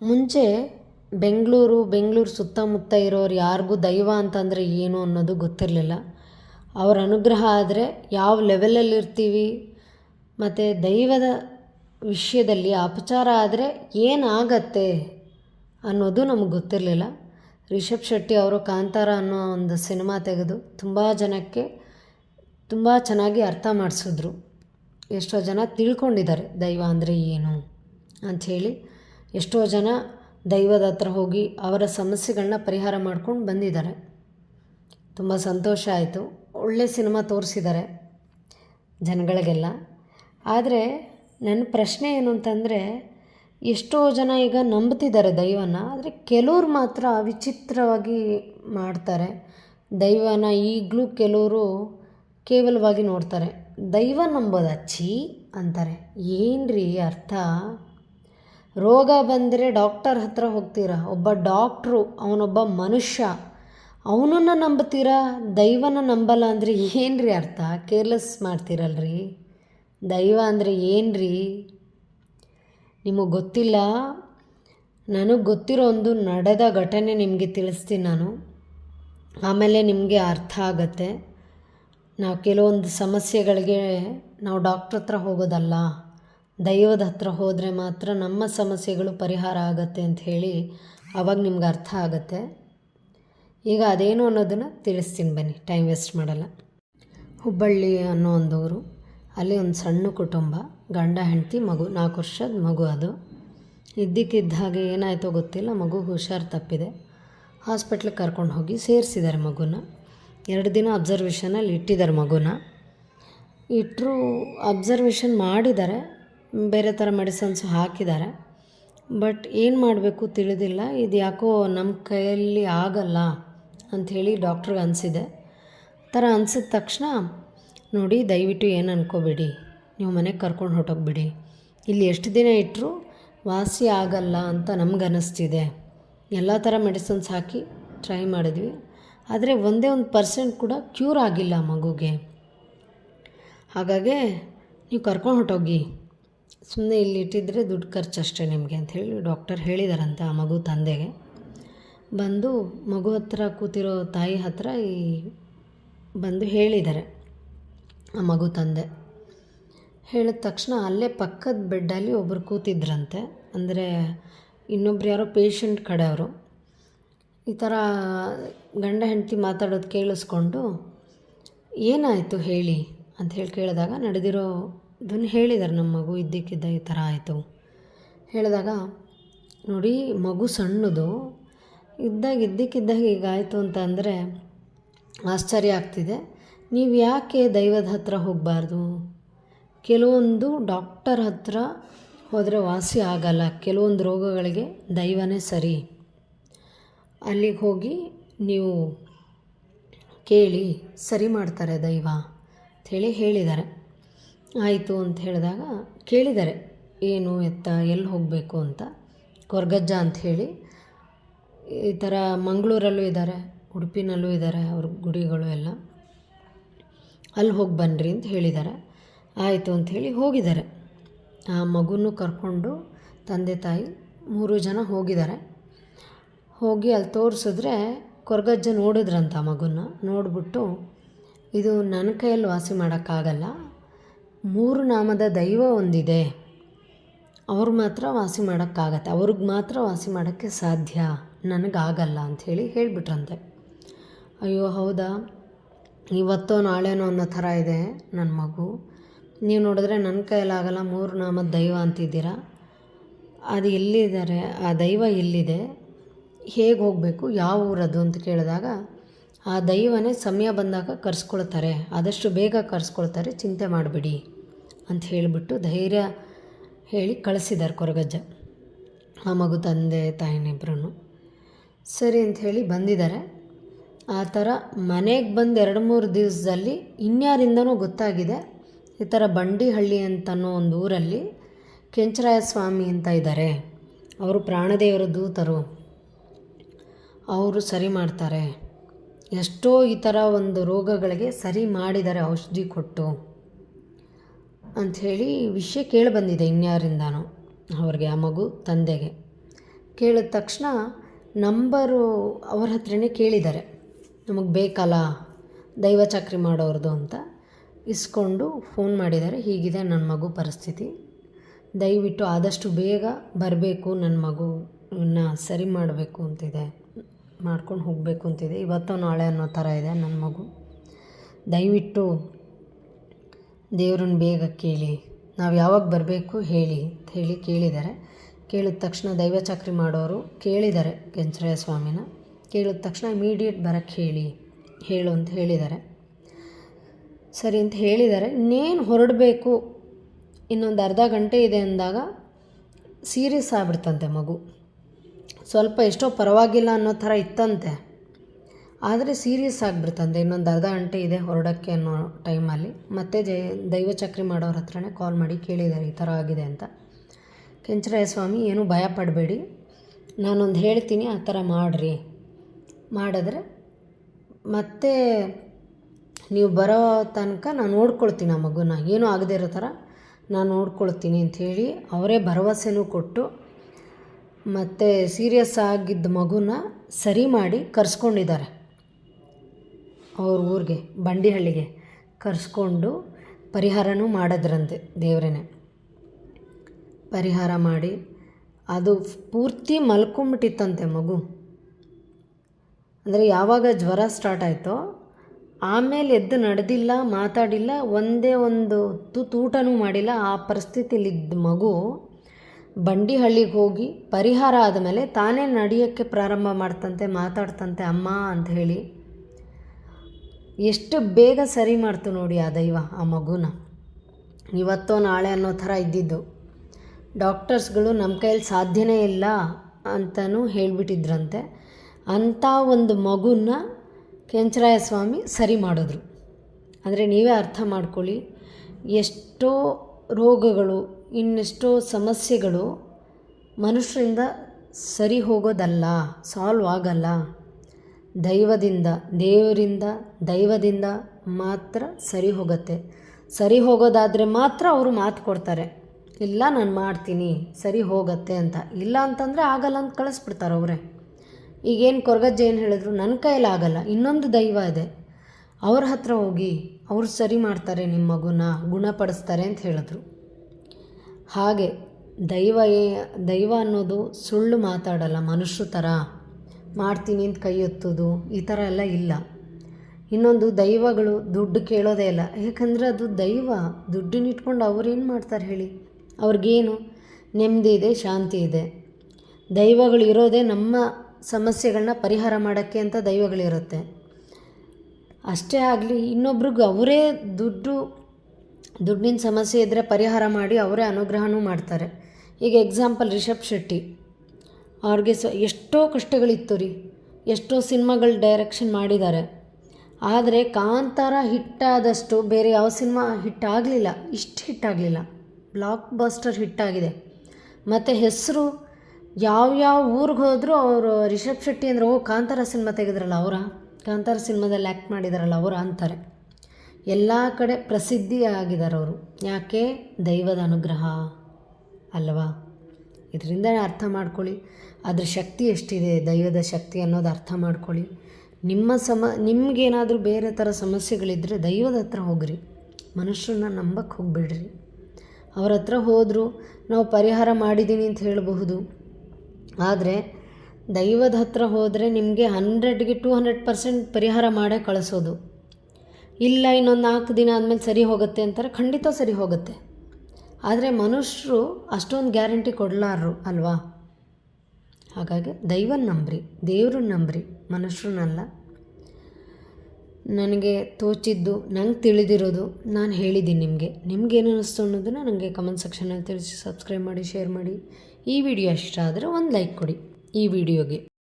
ಮುಂಚೆ ಬೆಂಗಳೂರು ಬೆಂಗಳೂರು ಸುತ್ತಮುತ್ತ ಇರೋರು ಯಾರಿಗೂ ದೈವ ಅಂತಂದರೆ ಏನು ಅನ್ನೋದು ಗೊತ್ತಿರಲಿಲ್ಲ. ಅವರ ಅನುಗ್ರಹ ಆದರೆ ಯಾವ ಲೆವೆಲಲ್ಲಿರ್ತೀವಿ ಮತ್ತು ದೈವದ ವಿಷಯದಲ್ಲಿ ಅಪಚಾರ ಆದರೆ ಏನಾಗತ್ತೆ ಅನ್ನೋದು ನಮಗೆ ಗೊತ್ತಿರಲಿಲ್ಲ. ರಿಷಬ್ ಶೆಟ್ಟಿ ಅವರು ಕಾಂತಾರ ಅನ್ನೋ ಒಂದು ಸಿನಿಮಾ ತೆಗೆದು ತುಂಬ ಜನಕ್ಕೆ ತುಂಬ ಚೆನ್ನಾಗಿ ಅರ್ಥ ಮಾಡಿಸಿದ್ರು. ಎಷ್ಟೋ ಜನ ತಿಳ್ಕೊಂಡಿದ್ದಾರೆ ದೈವ ಅಂದರೆ ಏನು ಅಂಥೇಳಿ ಎಷ್ಟೋ ಜನ ದೈವದ ಹತ್ರ ಹೋಗಿ ಅವರ ಸಮಸ್ಯೆಗಳನ್ನ ಪರಿಹಾರ ಮಾಡ್ಕೊಂಡು ಬಂದಿದ್ದಾರೆ. ತುಂಬ ಸಂತೋಷ ಆಯಿತು. ಒಳ್ಳೆ ಸಿನಿಮಾ ತೋರಿಸಿದ್ದಾರೆ ಜನಗಳಿಗೆಲ್ಲ. ಆದರೆ ನನ್ನ ಪ್ರಶ್ನೆ ಏನು ಅಂತಂದರೆ, ಎಷ್ಟೋ ಜನ ಈಗ ನಂಬ್ತಿದ್ದಾರೆ ದೈವನ, ಆದರೆ ಕೆಲವ್ರು ಮಾತ್ರ ವಿಚಿತ್ರವಾಗಿ ಮಾಡ್ತಾರೆ. ದೈವನ ಈಗಲೂ ಕೆಲವರು ಕೇವಲವಾಗಿ ನೋಡ್ತಾರೆ. ದೈವ ನಂಬೋದ ಛೀ ಅಂತಾರೆ. ಏನ್ರಿ ಅರ್ಥ? ರೋಗ ಬಂದರೆ ಡಾಕ್ಟರ್ ಹತ್ರ ಹೋಗ್ತೀರಾ? ಒಬ್ಬ ಡಾಕ್ಟ್ರು, ಅವನೊಬ್ಬ ಮನುಷ್ಯ. ಅವನನ್ನು ನಂಬ್ತೀರಾ? ದೈವನ ನಂಬಲ್ಲ ಅಂದರೆ ಏನ್ರಿ ಅರ್ಥ? ಕೇರ್ಲೆಸ್ ಮಾಡ್ತೀರಲ್ರಿ? ದೈವ ಅಂದರೆ ಏನ್ರಿ? ನಿಮಗೆ ಗೊತ್ತಿಲ್ಲ? ನನಗೆ ಗೊತ್ತಿರೋ ಒಂದು ನಡೆದ ಘಟನೆ ನಿಮಗೆ ತಿಳಿಸ್ತೀನಿ ನಾನು. ಆಮೇಲೆ ನಿಮಗೆ ಅರ್ಥ ಆಗತ್ತೆ. ನಾವು ಕೆಲವೊಂದು ಸಮಸ್ಯೆಗಳಿಗೆ ನಾವು ಡಾಕ್ಟ್ರ್ ಹತ್ರ ಹೋಗೋದಲ್ಲ. ದೈವದ ಹತ್ರ ಹೋದರೆ ಮಾತ್ರ ನಮ್ಮ ಸಮಸ್ಯೆಗಳು ಪರಿಹಾರ ಆಗತ್ತೆ ಅಂತ ಹೇಳಿ ಅವಾಗ ನಿಮ್ಗೆ ಅರ್ಥ ಆಗತ್ತೆ. ಈಗ ಅದೇನು ಅನ್ನೋದನ್ನು ತಿಳಿಸ್ತೀನಿ ಬನ್ನಿ ಟೈಮ್ ವೇಸ್ಟ್ ಮಾಡಲ್ಲ. ಹುಬ್ಬಳ್ಳಿ ಅನ್ನೋ ಒಂದು ಊರು ಅಲ್ಲಿ ಒಂದು ಸಣ್ಣ ಕುಟುಂಬ, ಗಂಡ, ಹೆಂಡತಿ, ಮಗು, ನಾಲ್ಕು ವರ್ಷದ ಮಗು ಅದು. ಇದ್ದಕ್ಕಿದ್ದ ಹಾಗೆ ಏನಾಯಿತೋ ಗೊತ್ತಿಲ್ಲ, ಮಗು ಹುಷಾರು ತಪ್ಪಿದೆ. ಹಾಸ್ಪಿಟ್ಲಿಗೆ ಕರ್ಕೊಂಡು ಹೋಗಿ ಸೇರಿಸಿದ್ದಾರೆ ಮಗುನ. ಎರಡು ದಿನ ಅಬ್ಸರ್ವೇಷನಲ್ಲಿ ಇಟ್ಟಿದ್ದಾರೆ ಮಗುನ. ಇಟ್ಟರು ಅಬ್ಸರ್ವೇಷನ್ ಮಾಡಿದ್ದಾರೆ ಬೇರೆ ಥರ ಮೆಡಿಸನ್ಸು ಹಾಕಿದ್ದಾರೆ. ಬಟ್ ಏನು ಮಾಡಬೇಕು ತಿಳಿದಿಲ್ಲ. ಇದು ಯಾಕೋ ನಮ್ಮ ಕೈಯಲ್ಲಿ ಆಗಲ್ಲ ಅಂಥೇಳಿ ಡಾಕ್ಟ್ರಿಗೆ ಅನಿಸಿದೆ. ಥರ ಅನಿಸಿದ ತಕ್ಷಣ ನೋಡಿ, ದಯವಿಟ್ಟು ಏನು ಅನ್ಕೋಬೇಡಿ. ನೀವು ಮನೆಗೆ ಕರ್ಕೊಂಡು ಹೊರಟೋಗ್ಬಿಡಿ ಇಲ್ಲಿ ಎಷ್ಟು ದಿನ ಇಟ್ಟರು ವಾಸಿ ಆಗಲ್ಲ ಅಂತ ನಮ್ಗೆ ಅನ್ನಿಸ್ತಿದೆ ಎಲ್ಲ ಥರ ಮೆಡಿಸನ್ಸ್ ಹಾಕಿ ಟ್ರೈ ಮಾಡಿದ್ವಿ. ಆದರೆ ಒಂದೇ ಒಂದು ಪರ್ಸೆಂಟ್ ಕೂಡ ಕ್ಯೂರ್ ಆಗಿಲ್ಲ ಮಗುಗೆ. ಹಾಗಾಗಿ ನೀವು ಕರ್ಕೊಂಡು ಹೊರಟೋಗಿ. ಸುಮ್ಮನೆ ಇಲ್ಲಿ ಇಟ್ಟಿದ್ದರೆ ದುಡ್ಡು ಖರ್ಚು ಅಷ್ಟೇ ನಿಮಗೆ ಅಂಥೇಳಿ ಡಾಕ್ಟರ್ ಹೇಳಿದಾರಂತೆ ಆ ಮಗು ತಂದೆಗೆ. ಬಂದು ಮಗು ಹತ್ರ ಕೂತಿರೋ ತಾಯಿ ಹತ್ರ ಈ ಬಂದು ಹೇಳಿದ್ದಾರೆ ಆ ಮಗು ತಂದೆ. ಹೇಳಿದ ತಕ್ಷಣ ಅಲ್ಲೇ ಪಕ್ಕದ ಬೆಡ್ಡಲ್ಲಿ ಒಬ್ಬರು ಕೂತಿದ್ರಂತೆ. ಅಂದರೆ ಇನ್ನೊಬ್ರು ಯಾರೋ ಪೇಷಂಟ್ ಕಡೆಯವರು ಈ ಥರ ಗಂಡ ಹೆಂಡತಿ ಮಾತಾಡೋದು ಕೇಳಿಸ್ಕೊಂಡು ಏನಾಯಿತು ಹೇಳಿ ಅಂತ ಹೇಳಿ ಕೇಳಿದಾಗ ನಡೆದಿರೋದನ್ನು ಹೇಳಿದ್ದಾರೆ ನಮ್ಮ ಮಗು ಇದ್ದಕ್ಕಿದ್ದ ಈ ಥರ ಆಯಿತು. ಹೇಳಿದಾಗ, ನೋಡಿ, ಮಗು ಸಣ್ಣದು, ಇದ್ದಾಗ ಇದ್ದಕ್ಕಿದ್ದಾಗ ಹೀಗಾಯಿತು ಅಂತ ಅಂದರೆ ಆಶ್ಚರ್ಯ ಆಗ್ತಿದೆ. ನೀವು ಯಾಕೆ ದೈವದ ಹತ್ರ ಹೋಗಬಾರ್ದು? ಕೆಲವೊಂದು ಡಾಕ್ಟರ್ ಹತ್ರ ಹೋದರೆ ವಾಸಿ ಆಗಲ್ಲ. ಕೆಲವೊಂದು ರೋಗಗಳಿಗೆ ದೈವನೇ ಸರಿ. ಅಲ್ಲಿಗೆ ಹೋಗಿ ನೀವು ಕೇಳಿ, ಸರಿ ಮಾಡ್ತಾರೆ ದೈವ ಅಂಥೇಳಿ ಹೇಳಿದ್ದಾರೆ. ಆಯಿತು ಅಂತ ಹೇಳಿದಾಗ ಕೇಳಿದ್ದಾರೆ ಏನು ಎತ್ತ, ಎಲ್ಲಿ ಹೋಗಬೇಕು ಅಂತ. ಕೊರ್ಗಜ್ಜ ಅಂಥೇಳಿ ಈ ಥರ ಮಂಗಳೂರಲ್ಲೂ ಇದ್ದಾರೆ, ಉಡುಪಿನಲ್ಲೂ ಇದ್ದಾರೆ ಅವ್ರ ಗುಡಿಗಳು ಎಲ್ಲ. ಅಲ್ಲಿ ಹೋಗಿ ಬನ್ನಿರಿ ಅಂತ ಹೇಳಿದ್ದಾರೆ ಆಯಿತು ಅಂಥೇಳಿ ಹೋಗಿದ್ದಾರೆ. ಆ ಮಗುನೂ ಕರ್ಕೊಂಡು ತಂದೆ ತಾಯಿ ಮೂರು ಜನ ಹೋಗಿದ್ದಾರೆ. ಹೋಗಿ ಅಲ್ಲಿ ತೋರಿಸಿದ್ರೆ ಕೊರಗಜ್ಜ ನೋಡಿದ್ರಂತ ಮಗುನ, ನೋಡಿಬಿಟ್ಟು, ಇದು ನನ್ನ ಕೈಯಲ್ಲಿ ವಾಸಿ ಮಾಡೋಕ್ಕಾಗಲ್ಲ ಮೂರು ನಾಮದ ದೈವ ಒಂದಿದೆ. ಅವ್ರು ಮಾತ್ರ ವಾಸಿ ಮಾಡೋಕ್ಕಾಗತ್ತೆ. ಅವ್ರಿಗೆ ಮಾತ್ರ ವಾಸಿ ಮಾಡೋಕ್ಕೆ ಸಾಧ್ಯ. ನನಗಾಗಲ್ಲ ಅಂಥೇಳಿ ಹೇಳಿಬಿಟ್ರಂತೆ. ಅಯ್ಯೋ, ಹೌದಾ? ಇವತ್ತೋ ನಾಳೆನೋ ಅನ್ನೋ ಥರ ಇದೆ ನನ್ನ ಮಗು. ನೀವು ನೋಡಿದ್ರೆ ನನ್ನ ಕೈಯಲ್ಲಾಗಲ್ಲ ಮೂರು ನಾಮದ ದೈವ ಅಂತಿದ್ದೀರಾ? ಅದು ಎಲ್ಲಿದ್ದಾರೆ? ಆ ದೈವ ಎಲ್ಲಿದೆ? ಹೇಗೆ ಹೋಗಬೇಕು? ಯಾವ ಊರದು ಅಂತ ಕೇಳಿದಾಗ, ಆ ದೈವನೇ ಸಮಯ ಬಂದಾಗ ಕರೆಸ್ಕೊಳ್ತಾರೆ. ಆದಷ್ಟು ಬೇಗ ಕರೆಸ್ಕೊಳ್ತಾರೆ. ಚಿಂತೆ ಮಾಡಬೇಡಿ. ಅಂತ ಹೇಳಿಬಿಟ್ಟು ಧೈರ್ಯ ಹೇಳಿ ಕಳಿಸಿದ್ದಾರೆ ಕೊರಗಜ್ಜ. ಆ ಮಗು ತಂದೆ ತಾಯಿನಿಬ್ರು ಸರಿ ಅಂಥೇಳಿ ಬಂದಿದ್ದಾರೆ. ಆ ಥರ ಮನೆಗೆ ಬಂದು ಎರಡು ಮೂರು ದಿವಸದಲ್ಲಿ ಇನ್ಯಾರಿಂದನೂ ಗೊತ್ತಾಗಿದೆ. ಈ ಥರ ಬಂಡಿಹಳ್ಳಿ ಅಂತನೋ ಒಂದು ಊರಲ್ಲಿ ಕೆಂಚರಾಯ ಸ್ವಾಮಿ ಅಂತ ಇದ್ದಾರೆ ಅವರು ಪ್ರಾಣದೇವರ ದೂತರು. ಅವರು ಸರಿ ಮಾಡ್ತಾರೆ. ಎಷ್ಟೋ ಈ ಥರ ಒಂದು ರೋಗಗಳಿಗೆ ಸರಿ ಮಾಡಿದ್ದಾರೆ ಔಷಧಿ ಕೊಟ್ಟು. ಅಂಥೇಳಿ ವಿಷಯ ಕೇಳಿ ಬಂದಿದೆ ಇನ್ಯಾರಿಂದನೋ ಅವ್ರಿಗೆ, ಆ ಮಗು ತಂದೆಗೆ. ಕೇಳಿದ ತಕ್ಷಣ ನಂಬರು ಅವ್ರ ಹತ್ರನೇ ಕೇಳಿದ್ದಾರೆ. ನಮಗೆ ಬೇಕಲ್ಲ, ದೈವ ಚಾಕ್ರಿ ಮಾಡೋರ್ದು ಅಂತ ಇಸ್ಕೊಂಡು ಫೋನ್ ಮಾಡಿದ್ದಾರೆ. ಹೀಗಿದೆ ನನ್ನ ಮಗು ಪರಿಸ್ಥಿತಿ. ದಯವಿಟ್ಟು ಆದಷ್ಟು ಬೇಗ ಬರಬೇಕು ನನ್ನ ಮಗುನ ಸರಿ ಮಾಡಬೇಕು ಅಂತಿದೆ, ಮಾಡ್ಕೊಂಡು ಹೋಗಬೇಕು ಅಂತಿದೆ. ಇವತ್ತು ನಾಳೆ ಅನ್ನೋ ಥರ ಇದೆ ನನ್ನ ಮಗು. ದಯವಿಟ್ಟು ದೇವ್ರನ್ನ ಬೇಗ ಕೇಳಿ, ನಾವು ಯಾವಾಗ ಬರಬೇಕು ಹೇಳಿ ಅಂತ ಹೇಳಿ ಕೇಳಿದ್ದಾರೆ. ಕೇಳಿದ ತಕ್ಷಣ ದೈವ ಚಾಕ್ರಿ ಮಾಡೋರು ಕೇಳಿದ್ದಾರೆ ಕೆಂಚರಾಯ ಸ್ವಾಮಿನ. ಕೇಳಿದ ತಕ್ಷಣ ಇಮಿಡಿಯೇಟ್ ಬರೋಕ್ಕೆ ಹೇಳಿ, ಹೇಳು ಅಂತ ಹೇಳಿದ್ದಾರೆ. ಸರಿ ಅಂತ ಹೇಳಿದ್ದಾರೆ. ಇನ್ನೇನು ಹೊರಡಬೇಕು? ಇನ್ನೊಂದು ಅರ್ಧ ಗಂಟೆ ಇದೆ ಅಂದಾಗ ಸೀರಿಯಸ್ ಆಗ್ಬಿಡ್ತಂತೆ ಮಗು. ಸ್ವಲ್ಪ ಎಷ್ಟೋ ಪರವಾಗಿಲ್ಲ ಅನ್ನೋ ಥರ ಇತ್ತಂತೆ. ಆದರೆ ಸೀರಿಯಸ್ ಆಗಿಬಿಡ್ತಂತೆ ಇನ್ನೊಂದು ಅರ್ಧ ಗಂಟೆ ಇದೆ ಹೊರಡೋಕ್ಕೆ ಅನ್ನೋ ಟೈಮಲ್ಲಿ ಮತ್ತೆ ಜೈ, ದೈವ ಚಕ್ರಿ ಮಾಡೋರ ಹತ್ರನೇ ಕಾಲ್ ಮಾಡಿ ಕೇಳಿದ್ದಾರೆ ಈ ಥರ ಆಗಿದೆ ಅಂತ. ಕೆಂಚರಾಯ ಸ್ವಾಮಿ, ಏನೂ ಭಯ ಪಡಬೇಡಿ. ನಾನೊಂದು ಹೇಳ್ತೀನಿ, ಆ ಥರ ಮಾಡಿರಿ. ಮಾಡಿದ್ರೆ ಮತ್ತೆ ನೀವು ಬರೋ ತನಕ ನಾನು ನೋಡ್ಕೊಳ್ತೀನಿ ಆ ಮಗುನ. ಏನೂ ಆಗದೇ ಇರೋ ಥರ ನಾನು ನೋಡ್ಕೊಳ್ತೀನಿ ಅಂಥೇಳಿ ಅವರೇ ಭರವಸೆನೂ ಕೊಟ್ಟು ಮತ್ತು ಸೀರಿಯಸ್ ಆಗಿದ್ದ ಮಗುನ ಸರಿ ಮಾಡಿ ಕರ್ಸ್ಕೊಂಡಿದ್ದಾರೆ. ಅವ್ರ ಊರಿಗೆ, ಬಂಡಿಹಳ್ಳಿಗೆ ಕರೆಸ್ಕೊಂಡು ಪರಿಹಾರನೂ ಮಾಡಿದ್ರಂತೆ ದೇವರೇನೆ. ಪರಿಹಾರ ಮಾಡಿ ಅದು ಪೂರ್ತಿ ಮಲ್ಕೊಂಬಿಟ್ಟಿತ್ತಂತೆ ಮಗು. ಅಂದರೆ ಯಾವಾಗ ಜ್ವರ ಸ್ಟಾರ್ಟ್ ಆಯಿತೋ, ಆಮೇಲೆ ಎದ್ದು ನಡೆದಿಲ್ಲ, ಮಾತಾಡಿಲ್ಲ, ಒಂದೇ ಒಂದು ತೂತೂಟನೂ ಮಾಡಿಲ್ಲ, ಆ ಪರಿಸ್ಥಿತಿಲಿದ್ದ ಮಗು ಬಂಡಿಹಳ್ಳಿಗೆ ಹೋಗಿ ಪರಿಹಾರ ಆದಮೇಲೆ ತಾನೇ ನಡೆಯೋಕ್ಕೆ ಪ್ರಾರಂಭ ಮಾಡ್ತಂತೆ, ಮಾತಾಡ್ತಂತೆ, ಅಮ್ಮ ಅಂತ ಹೇಳಿ ಎಷ್ಟು ಬೇಗ ಸರಿ ಮಾಡ್ತು ನೋಡಿ ಆ ದೈವ, ಆ ಮಗುನ. ಇವತ್ತೋ ನಾಳೆ ಅನ್ನೋ ಥರ ಇದ್ದಿದ್ದು. ಡಾಕ್ಟರ್ಸ್ಗಳು ನಮ್ಮ ಕೈಯಲ್ಲಿ ಸಾಧ್ಯನೇ ಇಲ್ಲ ಅಂತಲೂ ಹೇಳಿಬಿಟ್ಟಿದ್ರಂತೆ. ಅಂಥ ಒಂದು ಮಗುನ ಕೆಂಚರಾಯ ಸ್ವಾಮಿ ಸರಿ ಮಾಡಿದ್ರು. ಅಂದರೆ ನೀವೇ ಅರ್ಥ ಮಾಡ್ಕೊಳ್ಳಿ, ಎಷ್ಟೋ ರೋಗಗಳು, ಇನ್ನೆಷ್ಟೋ ಸಮಸ್ಯೆಗಳು ಮನುಷ್ಯರಿಂದ ಸರಿ ಹೋಗೋದಲ್ಲ, ಸಾಲ್ವ್ ಆಗಲ್ಲ. ದೈವದಿಂದ, ದೇವರಿಂದ, ದೈವದಿಂದ ಮಾತ್ರ ಸರಿ ಹೋಗುತ್ತೆ. ಸರಿ ಹೋಗೋದಾದರೆ ಮಾತ್ರ ಅವರು ಮಾತು ಕೊಡ್ತಾರೆ. ಇಲ್ಲ, ನಾನು ಮಾಡ್ತೀನಿ, ಸರಿ ಹೋಗತ್ತೆ ಅಂತ. ಇಲ್ಲ ಅಂತಂದರೆ ಆಗಲ್ಲ ಅಂತ ಕಳಿಸ್ಬಿಡ್ತಾರೆ ಅವರೇ. ಈಗೇನು ಕೊರಗಜ್ಜೆ ಏನು ಹೇಳಿದ್ರು ನನ್ನ ಕೈಯಲ್ಲಿ ಆಗಲ್ಲ, ಇನ್ನೊಂದು ದೈವ ಇದೆ. ಅವ್ರ ಹತ್ರ ಹೋಗಿ ಅವರು ಸರಿ ಮಾಡ್ತಾರೆ ನಿಮ್ಮ ಮಗುನ ಗುಣಪಡಿಸ್ತಾರೆ ಅಂತ ಹೇಳಿದ್ರು. ಹಾಗೆ ದೈವ ಏ, ದೈವ ಅನ್ನೋದು ಸುಳ್ಳು ಮಾತಾಡಲ್ಲ ಮನುಷ್ಯ ಥರ ಮಾಡ್ತೀನಿ ಅಂತ ಕೈ ಎತ್ತೋದು, ಈ ಥರ ಎಲ್ಲ ಇಲ್ಲ. ಇನ್ನೊಂದು ದೈವಗಳು ದುಡ್ಡು ಕೇಳೋದೇ ಇಲ್ಲ. ಯಾಕಂದರೆ ಅದು ದೈವ ದುಡ್ಡನ್ನ ಇಟ್ಕೊಂಡು ಅವ್ರೇನು ಮಾಡ್ತಾರೆ ಹೇಳಿ? ಅವ್ರಿಗೇನು ನೆಮ್ಮದಿ ಇದೆ, ಶಾಂತಿ ಇದೆ. ದೈವಗಳು ಇರೋದೇ ನಮ್ಮ ಸಮಸ್ಯೆಗಳನ್ನ ಪರಿಹಾರ ಮಾಡೋಕ್ಕೆ ಅಂತ ದೈವಗಳಿರುತ್ತೆ ಅಷ್ಟೇ ಆಗಲಿ ಇನ್ನೊಬ್ರಿಗೆ ಅವರೇ ದುಡ್ಡು, ದುಡ್ಡಿನ ಸಮಸ್ಯೆ ಇದ್ದರೆ ಪರಿಹಾರ ಮಾಡಿ ಅವರೇ ಅನುಗ್ರಹನೂ ಮಾಡ್ತಾರೆ. ಈಗ ಎಕ್ಸಾಂಪಲ್ ರಿಷಬ್ ಶೆಟ್ಟಿ. ಅವ್ರಿಗೆ ಸ್ವ ಎಷ್ಟೋ ಕಷ್ಟಗಳಿತ್ತು ರೀ. ಎಷ್ಟೋ ಸಿನಿಮಾಗಳು ಡೈರೆಕ್ಷನ್ ಮಾಡಿದ್ದಾರೆ ಆದರೆ ಕಾಂತಾರ ಹಿಟ್ಟಾದಷ್ಟು ಬೇರೆ ಯಾವ ಸಿನಿಮಾ ಹಿಟ್ಟಾಗಲಿಲ್ಲ ಇಷ್ಟು ಹಿಟ್ಟಾಗಲಿಲ್ಲ ಬ್ಲಾಕ್ ಬಸ್ಟರ್ ಹಿಟ್ಟಾಗಿದೆ ಮತ್ತು ಹೆಸರು ಯಾವ್ಯಾವ ಊರಿಗೆ ಹೋದರೂ ಅವರು ರಿಷಬ್ ಶೆಟ್ಟಿ ಅಂದರೆ, ಓ, ಕಾಂತಾರ ಸಿನಿಮಾ ತೆಗೆದ್ರಲ್ಲ ಅವರ? ಕಾಂತಾರ ಸಿನಿಮಾದಲ್ಲಿ ಆ್ಯಕ್ಟ್ ಮಾಡಿದಾರಲ್ಲ ಅವರ ಅಂತಾರೆ. ಎಲ್ಲ ಕಡೆ ಪ್ರಸಿದ್ಧಿಯಾಗಿದ್ದಾರೆ ಅವರು. ಯಾಕೆ? ದೈವದ ಅನುಗ್ರಹ ಅಲ್ವಾ? ಇದರಿಂದ ಅರ್ಥ ಮಾಡ್ಕೊಳ್ಳಿ. ಅದ್ರ ಶಕ್ತಿ ಎಷ್ಟಿದೆ? ದೈವದ ಶಕ್ತಿ ಅನ್ನೋದು ಅರ್ಥ ಮಾಡ್ಕೊಳ್ಳಿ. ನಿಮ್ಮ ಸಮ, ನಿಮಗೇನಾದರೂ ಬೇರೆ ಥರ ಸಮಸ್ಯೆಗಳಿದ್ದರೆ ದೈವದ ಹತ್ರ ಹೋಗ್ರಿ. ಮನುಷ್ಯರನ್ನ ನಂಬಕ್ಕೆ ಹೋಗ್ಬಿಡ್ರಿ. ಅವ್ರ ಹತ್ರ ಹೋದರೂ ನಾವು ಪರಿಹಾರ ಮಾಡಿದ್ದೀನಿ ಅಂತ ಹೇಳಬಹುದು. ಆದರೆ ದೈವದ ಹತ್ರ ಹೋದರೆ ನಿಮಗೆ ಹಂಡ್ರೆಡ್ಗೆ ಟೂ ಹಂಡ್ರೆಡ್ ಪರ್ಸೆಂಟ್ ಪರಿಹಾರ ಮಾಡೇ ಕಳಿಸೋದು. ಇಲ್ಲ ಇನ್ನೊಂದು ನಾಲ್ಕು ದಿನ ಆದಮೇಲೆ ಸರಿ ಹೋಗುತ್ತೆ ಅಂತಾರೆ, ಖಂಡಿತ ಸರಿ ಹೋಗುತ್ತೆ. ಆದರೆ ಮನುಷ್ಯರು ಅಷ್ಟೊಂದು ಗ್ಯಾರಂಟಿ ಕೊಡಲಾರರು ಅಲ್ವಾ? ಹಾಗಾಗಿ ದೈವನ ನಂಬ್ರಿ, ದೇವ್ರನ್ನ ನಂಬ್ರಿ, ಮನುಷ್ಯರನ್ನಲ್ಲ. ನನಗೆ ತೋಚಿದ್ದು, ನಂಗೆ ತಿಳಿದಿರೋದು ನಾನು ಹೇಳಿದ್ದೀನಿ ನಿಮಗೆ. ನಿಮ್ಗೇನು ಅನ್ನಿಸ್ತು ಅನ್ನೋದನ್ನು ನನಗೆ ಕಮೆಂಟ್ ಸೆಕ್ಷನಲ್ಲಿ ತಿಳಿಸಿ ಸಬ್ಸ್ಕ್ರೈಬ್ ಮಾಡಿ ಶೇರ್ ಮಾಡಿ. ಈ ವಿಡಿಯೋ ಇಷ್ಟ ಆದರೆ ಒಂದು ಲೈಕ್ ಕೊಡಿ. ಈ ವಿಡಿಯೋಗೆ